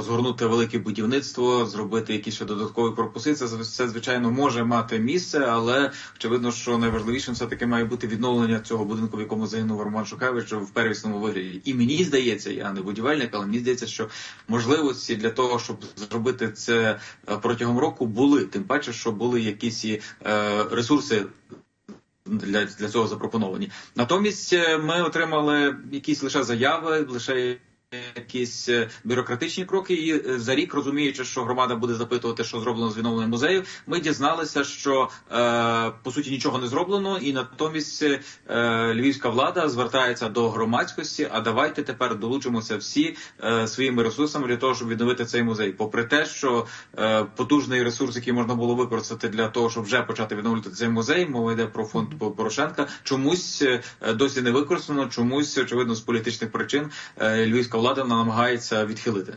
розгорнути велике будівництво, зробити якісь ще додаткові корпуси. Це звичайно може мати місце, але очевидно, що найважливішим все таки має бути відновлення цього будинку, в якому загинув Роман Шухевич в первісному вигляді. І мені здається, я не будівельник, але мені здається, що можливості для того, щоб зробити це е, протягом року, були тим паче, що були якісь е, ресурси для, для цього запропоновані. Натомість е, ми отримали якісь лише заяви, лише якісь е, бюрократичні кроки. І е, за рік, розуміючи, що громада буде запитувати, що зроблено з відновленням музею, ми дізналися, що е, по суті нічого не зроблено, і натомість львівська влада звертається до громадськості. А давайте тепер долучимося всі своїми ресурсами для того, щоб відновити цей музей. Попри те, що потужний ресурс, який можна було використати для того, щоб вже почати відновлювати цей музей, мова йде про фонд Порошенка, чомусь досі не використано, чомусь очевидно з політичних причин львівська влада намагається відхилити.